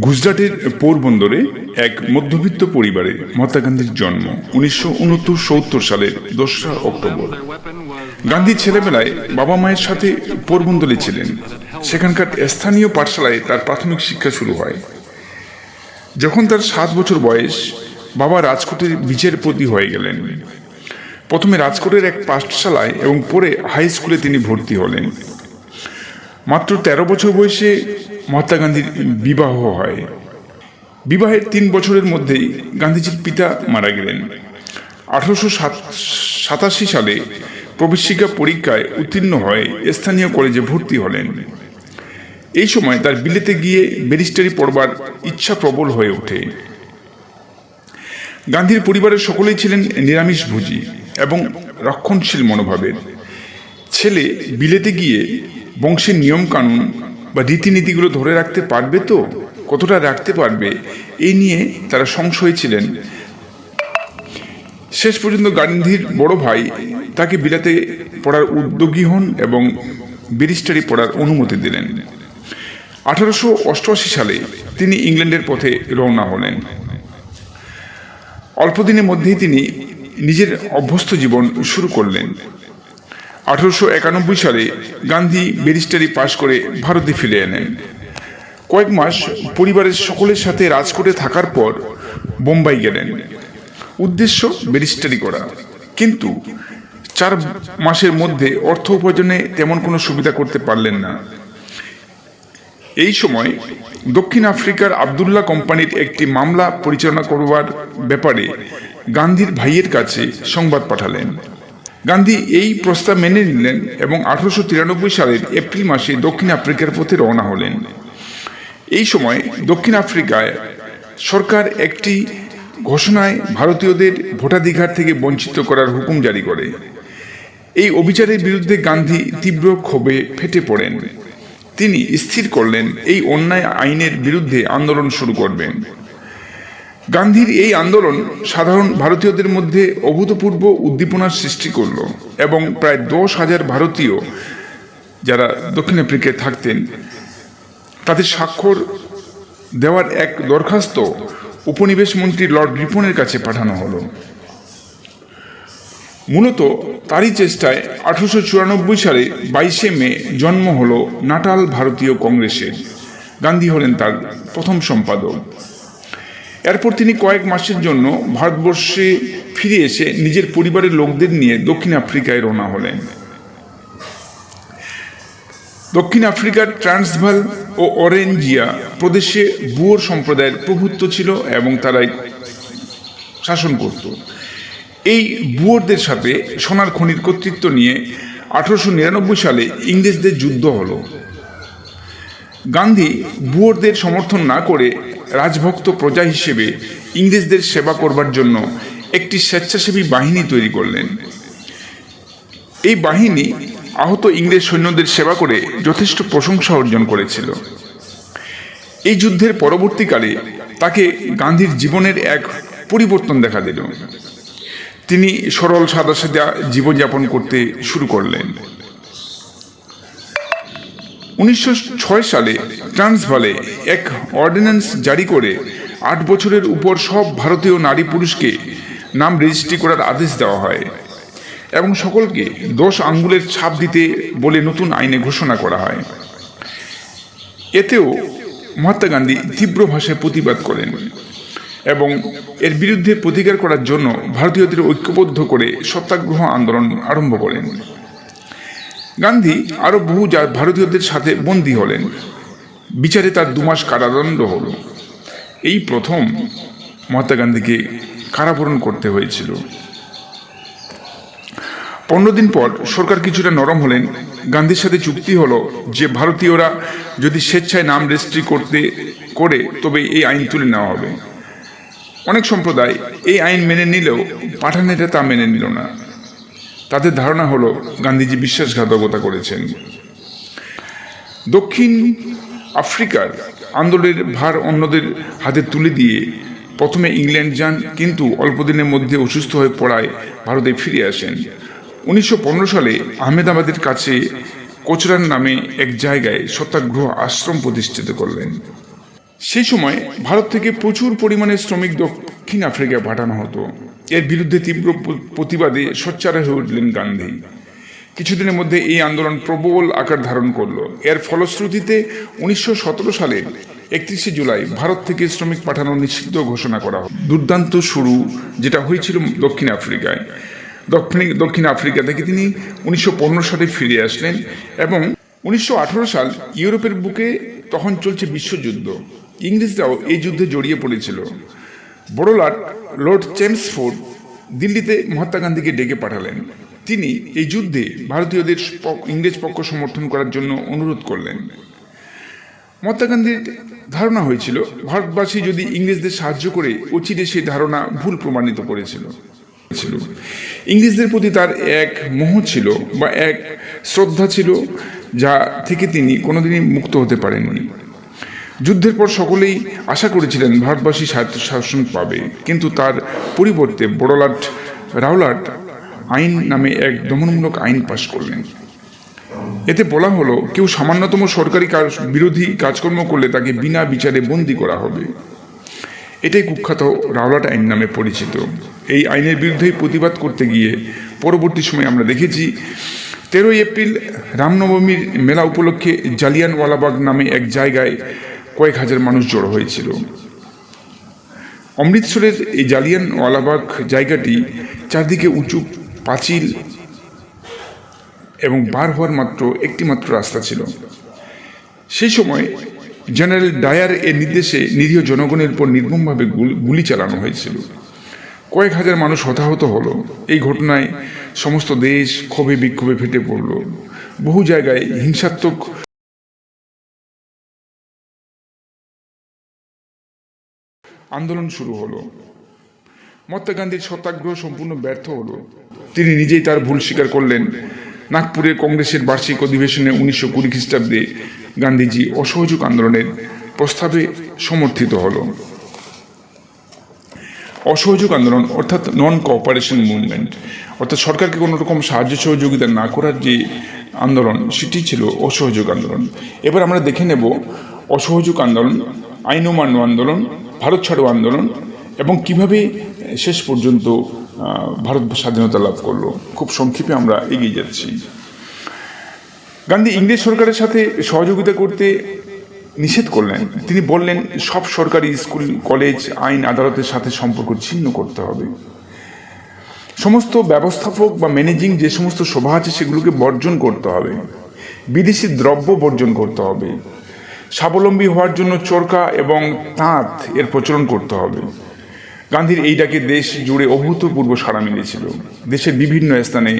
গুজরাটের পোরবন্দরে এক মধ্যবিত্ত পরিবারে মহাত্মা গান্ধীর জন্ম, উনিশশো সত্তর সালের দোসরা অক্টোবর। গান্ধী ছেলেবেলায় বাবা মায়ের সাথে পোরবন্দরে ছিলেন। সেখানকার স্থানীয় পাঠশালায় তার প্রাথমিক শিক্ষা শুরু হয়। যখন তার সাত বছর বয়স, বাবা রাজকোটের বিচারপতি হয়ে গেলেন। প্রথমে রাজকোটের এক পাঠশালায় এবং পরে হাই স্কুলে তিনি ভর্তি হলেন। মাত্র তেরো বছর বয়সে মহাত্মা গান্ধীর বিবাহ হয়। বিবাহের তিন বছরের মধ্যেই গান্ধীজির পিতা মারা গেলেন। আঠারোশো সাতাশি সালে প্রবেশিকা পরীক্ষায় উত্তীর্ণ হয়ে স্থানীয় কলেজে ভর্তি হলেন। এই সময় তার বিলেতে গিয়ে ব্যারিস্টারি পড়বার ইচ্ছা প্রবল হয়ে ওঠে। গান্ধীর পরিবারের সকলেই ছিলেন নিরামিষভোজী এবং রক্ষণশীল মনোভাবের। ছেলে বিলেতে গিয়ে বংশের নিয়মকানুন বা রীতিনীতিগুলো ধরে রাখতে পারবে তো? কতটা রাখতে পারবে? এই নিয়ে তারা সংশয় ছিলেন। শেষ পর্যন্ত গান্ধীর বড় ভাই তাকে বিলাতে পড়ার উদ্যোগী হন এবং ব্যারিস্টারি পড়ার অনুমতি দিলেন। আঠারোশো অষ্টআশি সালে তিনি ইংল্যান্ডের পথে রওনা হলেন। অল্পদিনের মধ্যেই তিনি নিজের অভ্যস্ত জীবন শুরু করলেন। আঠারোশো একানব্বই সালে গান্ধী ব্যারিস্টারি পাশ করে ভারতে ফিরে এলেন। কয়েক মাস পরিবারের সকলের সাথে রাজকোটে থাকার পর বোম্বাই গেলেন। উদ্দেশ্য ব্যারিস্টারি করা। কিন্তু চার মাসের মধ্যে অর্থ উপার্জনে তেমন কোনো সুবিধা করতে পারলেন না। এই সময় দক্ষিণ আফ্রিকার আবদুল্লাহ কোম্পানির একটি মামলা পরিচালনা করবার ব্যাপারে গান্ধীর ভাইয়ের কাছে সংবাদ পাঠালেন। গান্ধী এই প্রস্তাব মেনে নিলেন এবং আঠারোশো তিরানব্বই সালের এপ্রিল মাসে দক্ষিণ আফ্রিকার পথে রওনা হলেন। এই সময় দক্ষিণ আফ্রিকায় সরকার একটি ঘোষণায় ভারতীয়দের ভোটাধিকার থেকে বঞ্চিত করার হুকুম জারি করে। এই অবিচারের বিরুদ্ধে গান্ধী তীব্র ক্ষোভে ফেটে পড়েন। তিনি স্থির করলেন, এই অন্যায় আইনের বিরুদ্ধে আন্দোলন শুরু করবেন। গান্ধীর এই আন্দোলন সাধারণ ভারতীয়দের মধ্যে অভূতপূর্ব উদ্দীপনার সৃষ্টি করল এবং প্রায় দশ হাজার ভারতীয় যারা দক্ষিণ আফ্রিকায় থাকতেন, তাদের স্বাক্ষর দেওয়ার এক দরখাস্ত উপনিবেশ মন্ত্রী লর্ড রিপনের কাছে পাঠানো হলো। মূলত তারই চেষ্টায় আঠারোশো চুরানব্বই সালে বাইশে মে জন্ম হল নাটাল ভারতীয় কংগ্রেসের। গান্ধী হলেন তার প্রথম সম্পাদক। এরপর তিনি কয়েক মাসের জন্য ভারতবর্ষে ফিরে এসে নিজের পরিবারের লোকদের নিয়ে দক্ষিণ আফ্রিকায় রওনা হলেন। দক্ষিণ আফ্রিকার ট্রান্সভাল ও অরেঞ্জিয়া প্রদেশে বুয়োর সম্প্রদায়ের প্রভুত্ব ছিল এবং তারাই শাসন করত। এই বুয়োরদের সাথে সোনার খনির কর্তৃত্ব নিয়ে আঠারোশো নিরানব্বই সালে ইংরেজদের যুদ্ধ হলো। গান্ধী বুয়োরদের সমর্থন না করে রাজভক্ত প্রজা হিসেবে ইংরেজদের সেবা করবার জন্য একটি স্বেচ্ছাসেবী বাহিনী তৈরি করলেন। এই বাহিনী আহত ইংরেজ সৈন্যদের সেবা করে যথেষ্ট প্রশংসা অর্জন করেছিল। এই যুদ্ধের পরবর্তীকালে তাকে গান্ধীর জীবনের এক পরিবর্তন দেখা দিল। তিনি সরল সাদা সাদা জীবনযাপন করতে শুরু করলেন। উনিশশো ছয় সালে ট্রান্সভালে এক অর্ডিন্যান্স জারি করে আট বছরের উপর সব ভারতীয় নারী পুরুষকে নাম রেজিস্ট্রি করার আদেশ দেওয়া হয় এবং সকলকে দশ আঙ্গুলের ছাপ দিতে বলে নতুন আইনে ঘোষণা করা হয়। এতেও মহাত্মা গান্ধী তীব্র ভাষায় প্রতিবাদ করেন এবং এর বিরুদ্ধে প্রতিকার করার জন্য ভারতীয়দের ঐক্যবদ্ধ করে সত্যাগ্রহ আন্দোলন আরম্ভ করেন। গান্ধী আরও বহু ভারতীয়দের সাথে বন্দী হলেন। বিচারে তার দুমাস কারাদণ্ড হল। এই প্রথম মহাত্মা গান্ধীকে কারাবরণ করতে হয়েছিল। পনেরো দিন পর সরকার কিছুটা নরম হলেন। গান্ধীর সাথে চুক্তি হলো যে ভারতীয়রা যদি স্বেচ্ছায় নাম রেজিস্ট্রি করতে করে, তবে এই আইন তুলে নেওয়া হবে। অনেক সম্প্রদায় এই আইন মেনে নিলেও পাঠানেরা তা মেনে নিল না। তাদের ধারণা হলো গান্ধীজি বিশ্বাসঘাতকতা করেছেন। দক্ষিণ আফ্রিকার আন্দোলনের ভার অন্যদের হাতে তুলে দিয়ে প্রথমে ইংল্যান্ড যান, কিন্তু অল্পদিনের মধ্যে অসুস্থ হয়ে পড়ায় ভারতে ফিরে আসেন। উনিশশো পনেরো সালে আহমেদাবাদের কাছে কোচরান নামে এক জায়গায় সত্যাগ্রহ আশ্রম প্রতিষ্ঠিত করলেন। সেই সময় ভারত থেকে প্রচুর পরিমাণে শ্রমিক দক্ষিণ আফ্রিকায় পাঠানো হতো। এর বিরুদ্ধে তীব্র প্রতিবাদে সোচ্চার হয়ে উঠলেন গান্ধী। কিছুদিনের মধ্যে এই আন্দোলন প্রবল আকার ধারণ করল। এর ফলশ্রুতিতে উনিশশো সতেরো সালে একত্রিশে জুলাই ভারত থেকে শ্রমিক পাঠানো নিষিদ্ধ ঘোষণা করা হয়। দুর্দান্ত শুরু যেটা হয়েছিল দক্ষিণ আফ্রিকায়। দক্ষিণ দক্ষিণ আফ্রিকা থেকে তিনি উনিশশো পনেরো সালে ফিরে আসলেন এবং উনিশশো আঠারো সাল ইউরোপের বুকে তখন চলছে বিশ্বযুদ্ধ। ইংরেজরাও এই যুদ্ধে জড়িয়ে পড়েছিল। বড়লাট লর্ড চেমসফোর্ড দিল্লিতে মহাত্মা গান্ধীকে ডেকে পাঠালেন। তিনি এই যুদ্ধে ভারতীয়দের ইংরেজ পক্ষ সমর্থন করার জন্য অনুরোধ করলেন। মহাত্মা গান্ধীর ধারণা হয়েছিল ভারতবাসী যদি ইংরেজদের সাহায্য করে অচিরে সেই ধারণা ভুল প্রমাণিত করেছিল। ছিল। ইংরেজদের প্রতি তার এক মোহ ছিল বা এক শ্রদ্ধা ছিল যা থেকে তিনি কোনোদিনই মুক্ত হতে পারেননি। যুদ্ধের পর সকলেই আশা করেছিলেন ভারতবাসী স্বায়ত্ত শাসন পাবে। কিন্তু তার পরিবর্তে বড়লাট রাওলাট আইন নামে এক দমনমূলক আইন পাশ করলেন। এতে বলা হলো, কেউ সামান্যতম সরকারি কাজ, বিরোধী কাজকর্ম করলে তাকে বিনা বিচারে বন্দি করা হবে। এটাই কুখ্যাত রাওলাট আইন নামে পরিচিত। এই আইনের বিরুদ্ধে প্রতিবাদ করতে গিয়ে পরবর্তী সময়ে আমরা দেখেছি, তেরোই এপ্রিল রামনবমীর মেলা উপলক্ষে জালিয়ানওয়ালাবাগ নামে এক জায়গায় কয়েক হাজার মানুষ জড়ো হয়েছিল। অমৃতসরের এই জালিয়ানওয়ালাবাগ জায়গাটি চারদিকে উঁচু পাঁচিল এবং বার হওয়ার মাত্র একটি মাত্র রাস্তা ছিল। সেই সময় জেনারেল ডায়ার এর নির্দেশে নিরীহ জনগণের উপর নির্মমভাবে গুল- চালানো হয়েছিল। কয়েক হাজার মানুষ হতাহত হলো। এই ঘটনায় সমস্ত দেশ ক্ষোভে বিক্ষোভে ফেটে পড়ল। বহু জায়গায় হিংসাত্মক আন্দোলন শুরু হলো। মহাত্মা গান্ধীর সত্যাগ্রহ সম্পূর্ণ ব্যর্থ হলো। তিনি নিজেই তার ভুল স্বীকার করলেন। নাগপুরে কংগ্রেসের বার্ষিক অধিবেশনে উনিশশো কুড়ি খ্রিস্টাব্দে গান্ধীজি অসহযোগ আন্দোলনের প্রস্তাবে সমর্থিত হল। অসহযোগ আন্দোলন অর্থাৎ নন কোঅপারেশন মুভমেন্ট অর্থাৎ সরকারকে কোনো রকম সাহায্য সহযোগিতা না করার যে আন্দোলন, সেটি ছিল অসহযোগ আন্দোলন। এবার আমরা দেখে নেব অসহযোগ আন্দোলন, আইন অমান্য আন্দোলন ভারত ছাড়ো আন্দোলন এবং কীভাবে শেষ পর্যন্ত ভারত স্বাধীনতা লাভ করল। খুব সংক্ষেপে আমরা এগিয়ে যাচ্ছি। গান্ধী ইংরেজ সরকারের সাথে সহযোগিতা করতে নিষেধ করলেন। তিনি বললেন, সব সরকারি স্কুল, কলেজ, আইন, আদালতের সাথে সম্পর্ক ছিন্ন করতে হবে। সমস্ত ব্যবস্থাপক বা ম্যানেজিং যে সমস্ত সভা আছে সেগুলোকে বর্জন করতে হবে। বিদেশি দ্রব্য বর্জন করতে হবে। স্বাবলম্বী হওয়ার জন্য চরকা এবং তাঁত এর প্রচলন করতে হবে। গান্ধীর এই ডাকে দেশ জুড়ে অভূতপূর্ব সাড়া মিলেছিল। দেশের বিভিন্ন স্থানে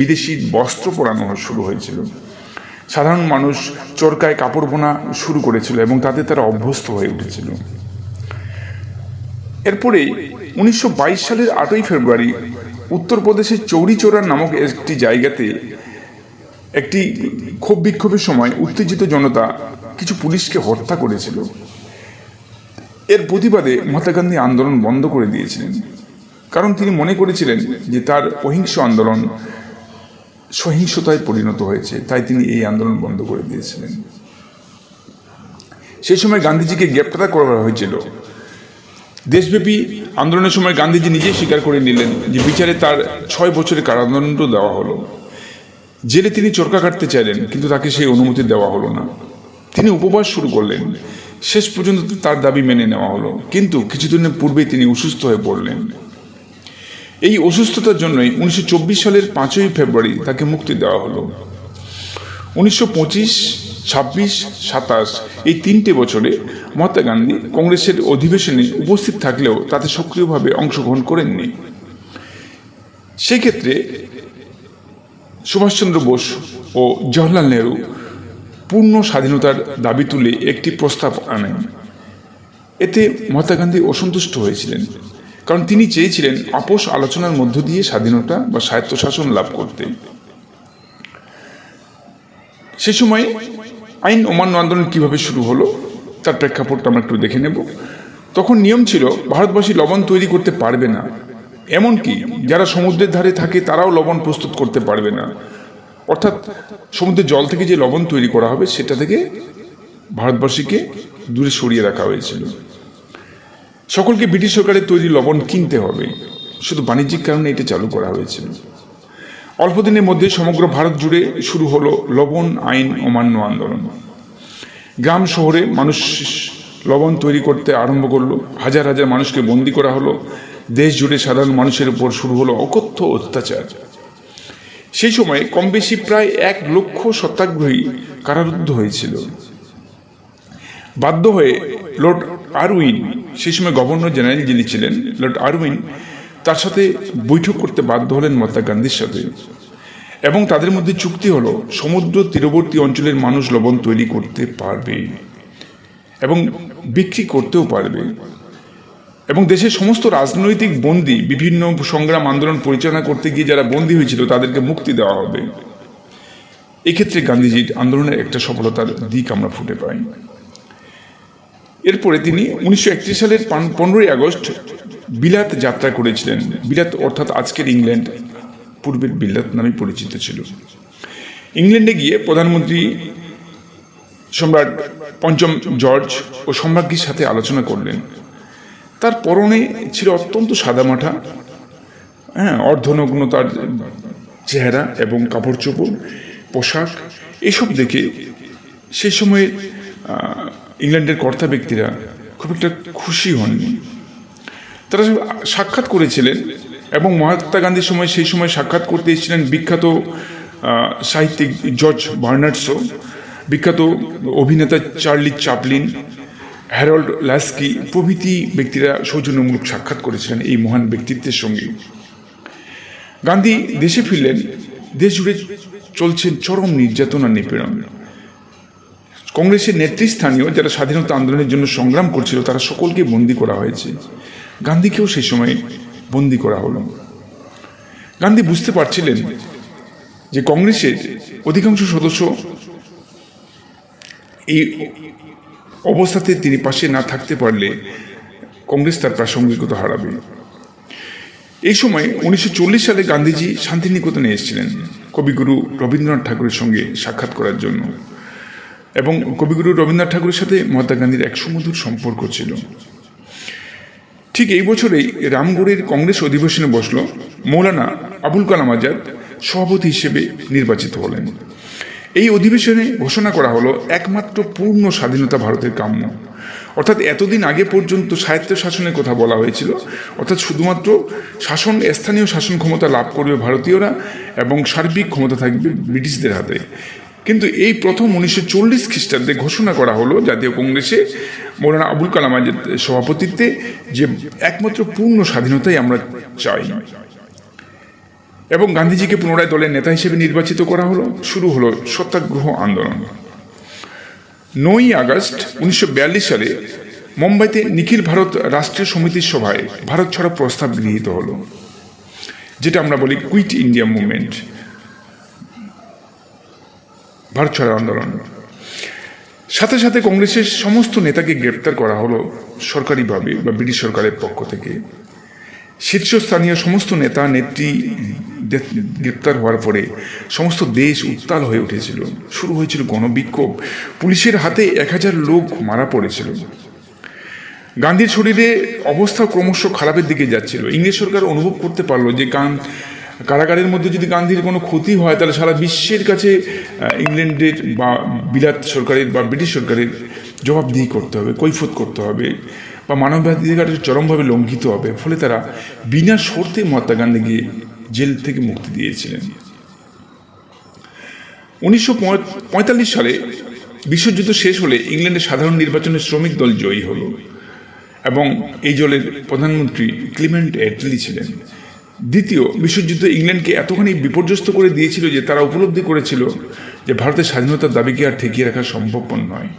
বিদেশি বস্ত্র পরানো শুরু হয়েছিল। সাধারণ মানুষ চরকায় কাপড় বোনা শুরু করেছিল এবং তাতে তারা অভ্যস্ত হয়ে উঠেছিল। এরপরে উনিশশো বাইশ সালের আটই ফেব্রুয়ারি উত্তরপ্রদেশের চৌরিচৌরা নামক একটি জায়গাতে একটি ক্ষোভ বিক্ষোভের সময় উত্তেজিত জনতা কিছু পুলিশকে হত্যা করেছিল। এর প্রতিবাদে মহাত্মা গান্ধী আন্দোলন বন্ধ করে দিয়েছিলেন। কারণ তিনি মনে করেছিলেন যে তার অহিংস আন্দোলন সহিংসতায় পরিণত হয়েছে, তাই তিনি এই আন্দোলন বন্ধ করে দিয়েছিলেন। সেই সময় গান্ধীজিকে গ্রেপ্তার করা হয়েছিল। দেশব্যাপী আন্দোলনের সময় গান্ধীজি নিজেই স্বীকার করে নিলেন যে বিচারে তার ছয় বছরের কারাদণ্ড দেওয়া হলো। জেলে তিনি চরকা কাটতে চাইলেন, কিন্তু তাকে সেই অনুমতি দেওয়া হলো না। তিনি উপবাস শুরু করলেন। শেষ পর্যন্ত তার দাবি মেনে নেওয়া হলো। কিন্তু কিছুদিনের পূর্বেই তিনি অসুস্থ হয়ে পড়লেন। এই অসুস্থতার জন্যই উনিশশো চব্বিশ সালের পাঁচই ফেব্রুয়ারি তাকে মুক্তি দেওয়া হলো। উনিশশো পঁচিশ, ছাব্বিশ, সাতাশ এই তিনটে বছরে মহাত্মা গান্ধী কংগ্রেসের অধিবেশনে উপস্থিত থাকলেও তাতে সক্রিয়ভাবে অংশগ্রহণ করেননি। সেক্ষেত্রে সুভাষচন্দ্র বোস ও জওহরলাল নেহরু পূর্ণ স্বাধীনতার দাবি তুলে একটি প্রস্তাব আনেন। এতে মহাত্মা গান্ধী অসন্তুষ্ট হয়েছিলেন, কারণ তিনি চেয়েছিলেন আপোষ আলোচনার মধ্য দিয়ে স্বাধীনতা বা স্বায়ত্তশাসন লাভ করতে। সে সময় আইন অমান্য আন্দোলন কীভাবে শুরু হলো, তার প্রেক্ষাপটটা আমরা একটু দেখে নেব। তখন নিয়ম ছিল, ভারতবাসী লবণ তৈরি করতে পারবে না। এমনকি যারা সমুদ্রের ধারে থাকে, তারাও লবণ প্রস্তুত করতে পারবে না। অর্থাৎ সমুদ্রের জল থেকে যে লবণ তৈরি করা হবে, সেটা থেকে ভারতবাসীকে দূরে সরিয়ে রাখা হয়েছিল। সকলকে ব্রিটিশ সরকারের তৈরি লবণ কিনতে হবে। শুধু বাণিজ্যিক কারণে এটা চালু করা হয়েছিল। অল্প দিনের মধ্যে সমগ্র ভারত জুড়ে শুরু হলো লবণ আইন অমান্য আন্দোলন। গ্রাম শহরে মানুষ লবণ তৈরি করতে আরম্ভ করল। হাজার হাজার মানুষকে বন্দি করা হলো। দেশ জুড়ে সাধারণ মানুষের উপর শুরু হলো অকথ্য অত্যাচার। সেই সময় কম বেশি প্রায় এক লক্ষ সত্যাগ্রহী কারারুদ্ধ হয়েছিল। বাধ্য হয়ে লর্ড আরউইন, সেই সময় গভর্নর জেনারেল যিনি ছিলেন, লর্ড আরউইন তার সাথে বৈঠক করতে বাধ্য হলেন মহাত্মা গান্ধীর সাথে এবং তাদের মধ্যে চুক্তি হলো, সমুদ্র তীরবর্তী অঞ্চলের মানুষ লবণ তৈরি করতে পারবে এবং বিক্রি করতেও পারবে। এবং দেশের সমস্ত রাজনৈতিক বন্দী বিভিন্ন সংগ্রাম, আন্দোলন পরিচালনা করতে গিয়ে যারা বন্দী হয়েছিল, তাদেরকে মুক্তি দেওয়া হবে। এক্ষেত্রে গান্ধীজির আন্দোলনের একটা সফলতার দিক আমরা ফুটে পাই। এরপরে তিনি উনিশশো একত্রিশ সালের পনেরোই আগস্ট বিলাত যাত্রা করেছিলেন। বিলাত অর্থাৎ আজকের ইংল্যান্ড, পূর্বের বিলাত নামে পরিচিত ছিল। ইংল্যান্ডে গিয়ে প্রধানমন্ত্রী সম্রাট পঞ্চম জর্জ ও সম্রাজ্ঞীর সাথে আলোচনা করলেন। তার পরনে ছিল অত্যন্ত সাদামাঠা হ্যাঁ অর্ধনগ্ন তার চেহারা এবং কাপড় চোপড়, পোশাক, এসব দেখে সে সময়ে ইংল্যান্ডের কর্তা ব্যক্তিরা খুব একটা খুশি হননি। তারা সাক্ষাৎ করেছিলেন এবং মহাত্মা গান্ধীর সময়, সেই সময় সাক্ষাৎ করতে এসেছিলেন বিখ্যাত সাহিত্যিক জর্জ বার্নার্ডসো বিখ্যাত অভিনেতা চার্লি চাপলিন হ্যারল্ড লাস্কি প্রভৃতি ব্যক্তিরা সৌজন্যমূলক সাক্ষাৎ করেছিলেন এই মহান ব্যক্তিত্বের সঙ্গে। গান্ধী দেশে ফিরলেন দেশ জুড়ে চলছেন চরম নির্যাতন আর নিপীড়ন। কংগ্রেসের নেতৃস্থানীয় যারা স্বাধীনতা আন্দোলনের জন্য সংগ্রাম করছিল, তারা সকলকে বন্দি করা হয়েছে। গান্ধীকেও সেই সময় বন্দি করা হলো। গান্ধী বুঝতে পারছিলেন যে কংগ্রেসের অধিকাংশ সদস্য এই অবস্থাতে তিনি পাশে না থাকতে পারলে কংগ্রেস তার প্রাসঙ্গিকতা হারাবে। এই সময় উনিশশো চল্লিশ সালে গান্ধীজি শান্তিনিকেতনে এসেছিলেন কবিগুরু রবীন্দ্রনাথ ঠাকুরের সঙ্গে সাক্ষাৎ করার জন্য। এবং কবিগুরু রবীন্দ্রনাথ ঠাকুরের সাথে মহাত্মা গান্ধীর এক সুমধুর সম্পর্ক ছিল। ঠিক এই বছরেই রামগড়ের কংগ্রেস অধিবেশনে বসল মৌলানা আবুল কালাম আজাদ, সভাপতি হিসেবে নির্বাচিত হলেন। এই অধিবেশনে ঘোষণা করা হলো একমাত্র পূর্ণ স্বাধীনতা ভারতের কাম্য। অর্থাৎ এতদিন আগে পর্যন্ত স্বায়ত্ত শাসনের কথা বলা হয়েছিল। অর্থাৎ শুধুমাত্র শাসন, স্থানীয় শাসন ক্ষমতা লাভ করবে ভারতীয়রা এবং সার্বিক ক্ষমতা থাকবে ব্রিটিশদের হাতে। কিন্তু এই প্রথম উনিশশো চল্লিশ খ্রিস্টাব্দে ঘোষণা করা হলো জাতীয় কংগ্রেসে মৌলানা আবুল কালাম সভাপতিত্বে যে একমাত্র পূর্ণ স্বাধীনতাই আমরা চাই। এবং গান্ধীজিকে পুনরায় দলের নেতা হিসেবে নির্বাচিত করা হলো, শুরু হলো সত্যাগ্রহ আন্দোলন। নয়ই আগস্ট উনিশশো বিয়াল্লিশ সালে মুম্বাইতে নিখিল ভারত রাষ্ট্রীয় সমিতির সভায় ভারত ছাড়া প্রস্তাব গৃহীত হলো, যেটা আমরা বলি কুইট ইন্ডিয়া মুভমেন্ট, ভারত ছাড়া আন্দোলন। সাথে সাথে কংগ্রেসের সমস্ত নেতাকে গ্রেপ্তার করা হলো সরকারিভাবে বা ব্রিটিশ সরকারের পক্ষ থেকে। শীর্ষস্থানীয় সমস্ত নেতা, নেত্রী গ্রেপ্তার হওয়ার পরে সমস্ত দেশ উত্তাল হয়ে উঠেছিল। শুরু হয়েছিল গণবিক্ষোভ। পুলিশের হাতে এক হাজার লোক মারা পড়েছিল। গান্ধীর শরীরে অবস্থা ক্রমশ খারাপের দিকে যাচ্ছিল। ইংরেজ সরকার অনুভব করতে পারল যে গান কারাগারের মধ্যে যদি গান্ধীর কোনো ক্ষতি হয়, তাহলে সারা বিশ্বের কাছে ইংল্যান্ডের বা বিলাত সরকারের বা ব্রিটিশ সরকারের জবাবদিহি করতে হবে, কৈফত করতে হবে বা মানবাধিকার চরমভাবে লঙ্ঘিত হবে। ফলে তারা বিনা শর্তে মহাত্মা গান্ধীকে জেল থেকে মুক্তি দিয়েছিলেন। উনিশশো পঁয়তাল্লিশ সালে বিশ্বযুদ্ধ শেষ হলে ইংল্যান্ডের সাধারণ নির্বাচনে শ্রমিক দল জয়ী হল এবং এই দলের প্রধানমন্ত্রী ক্লিমেন্ট অ্যাটলি ছিলেন। দ্বিতীয়, বিশ্বযুদ্ধ ইংল্যান্ডকে এতখানি বিপর্যস্ত করে দিয়েছিল যে তারা উপলব্ধি করেছিল যে ভারতের স্বাধীনতার দাবিকে আর ঠেকিয়ে রাখা সম্ভবপর নয়।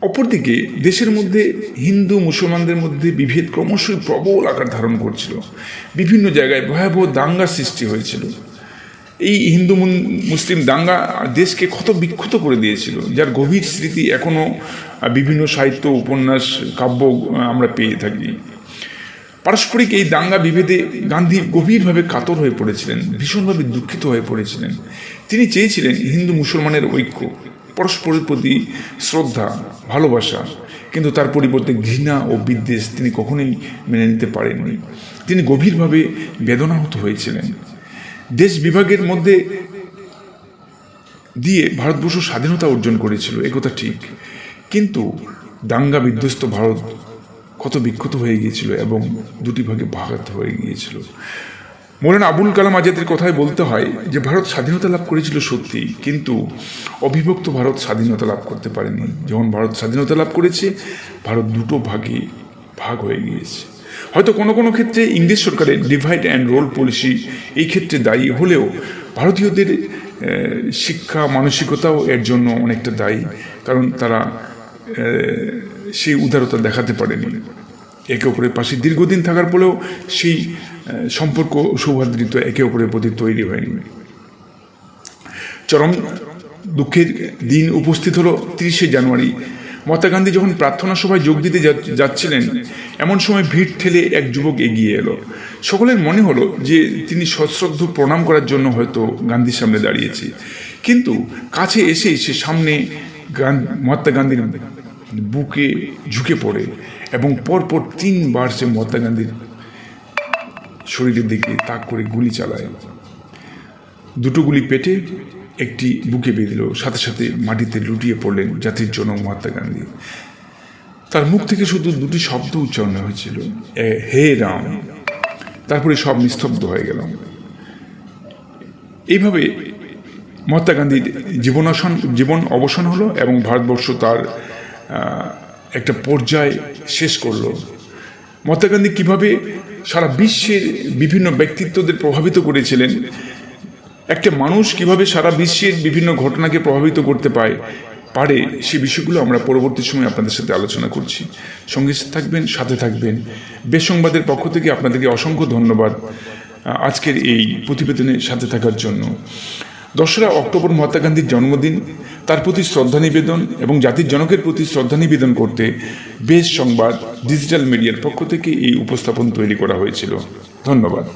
অপরদিকে দেশের মধ্যে হিন্দু, মুসলমানদের মধ্যে বিভেদ ক্রমশই প্রবল আকার ধারণ করছিল। বিভিন্ন জায়গায় ভয়াবহ দাঙ্গার সৃষ্টি হয়েছিল। এই হিন্দু মুসলিম দাঙ্গা দেশকে ক্ষত বিক্ষত করে দিয়েছিল, যার গভীর স্মৃতি এখনও বিভিন্ন সাহিত্য, উপন্যাস, কাব্য আমরা পেয়ে থাকি। পারস্পরিক এই দাঙ্গা বিভেদে গান্ধী গভীরভাবে কাতর হয়ে পড়েছিলেন, ভীষণভাবে দুঃখিত হয়ে পড়েছিলেন। তিনি চেয়েছিলেন হিন্দু মুসলমানের ঐক্য। পরস্পরের প্রতি শ্রদ্ধা, ভালোবাসা, কিন্তু তার পরিবর্তে ঘৃণা ও বিদ্বেষ তিনি কখনোই মেনে নিতে পারেননি। তিনি গভীরভাবে বেদনাহত হয়েছিলেন। দেশ বিভাগের মধ্যে দিয়ে ভারতবর্ষ স্বাধীনতা অর্জন করেছিল একথা ঠিক। কিন্তু দাঙ্গা বিধ্বস্ত ভারত কত বিক্ষত হয়ে গিয়েছিল এবং দুটি ভাগে ভাগাত হয়ে গিয়েছিল। মৌলানা আবুল কালাম আজাদের কথায় বলতে হয় যে, ভারত স্বাধীনতা লাভ করেছিল সত্যি, কিন্তু অবিভক্ত ভারত স্বাধীনতা লাভ করতে পারেনি। যখন ভারত স্বাধীনতা লাভ করেছে, ভারত দুটো ভাগে ভাগ হয়ে গিয়েছে। হয়তো কোনো কোনো ক্ষেত্রে ইংরেজ সরকারের ডিভাইড অ্যান্ড রোল পলিসি এই ক্ষেত্রে দায়ী হলেও ভারতীয়দের শিক্ষা, মানসিকতাও এর জন্য অনেকটা দায়ী, কারণ তারা সেই উদারতা দেখাতে পারেনি। একে অপরের পাশে দীর্ঘদিন থাকার পরেও সেই সম্পর্ক সৌহার্দ্রিত একে অপরের প্রতি তৈরি হয়নি। চরম দুঃখের দিন উপস্থিত হলো তিরিশে জানুয়ারি। মহাত্মা গান্ধী যখন প্রার্থনা সভায় যোগ দিতে যাচ্ছিলেন, এমন সময় ভিড় ঠেলে এক যুবক এগিয়ে এলো। সকলের মনে হলো যে তিনি সশ্রদ্ধ প্রণাম করার জন্য হয়তো গান্ধীর সামনে দাঁড়িয়েছে। কিন্তু কাছে এসেই সে সামনে গান- মহাত্মা গান্ধীর বুকে ঝুঁকে পড়ে। এবং পরপর তিনবার সে মহাত্মা গান্ধীর শরীরের দিকে তাক করে গুলি চালায়। দুটো গুলি পেটে একটি বুকে বেঁধল, সাথে সাথে মাটিতে লুটিয়ে পড়লেন জাতির জনক মহাত্মা গান্ধী। তার মুখ থেকে শুধু দুটি শব্দ উচ্চারণ হয়েছিল হে রাম। তারপরে সব নিস্তব্ধ হয়ে গেল। এইভাবে মহাত্মা গান্ধীর জীবনাসন জীবন অবসান হলো এবং ভারতবর্ষ তার একটা পর্যায় শেষ করল। মহাত্মা গান্ধী কীভাবে সারা বিশ্বের বিভিন্ন ব্যক্তিত্বদের প্রভাবিত করেছিলেন, একটা মানুষ কীভাবে সারা বিশ্বের বিভিন্ন ঘটনাকে প্রভাবিত করতে পায়, পারে সে বিষয়গুলো আমরা পরবর্তী সময় আপনাদের সাথে আলোচনা করছি। সঙ্গে থাকবেন, সাথে থাকবেন। বেসংবাদের পক্ষ থেকে আপনাদেরকে অসংখ্য ধন্যবাদ আজকের এই প্রতিবেদনের সাথে থাকার জন্য। দশরা অক্টোবর মহাত্মা গান্ধীর জন্মদিন, তার প্রতি শ্রদ্ধা নিবেদন এবং জাতির জনকের প্রতি শ্রদ্ধা নিবেদন করতে বেশ সংবাদ ডিজিটাল মিডিয়ার পক্ষ থেকে এই উপস্থাপন তৈরি করা হয়েছিল। ধন্যবাদ।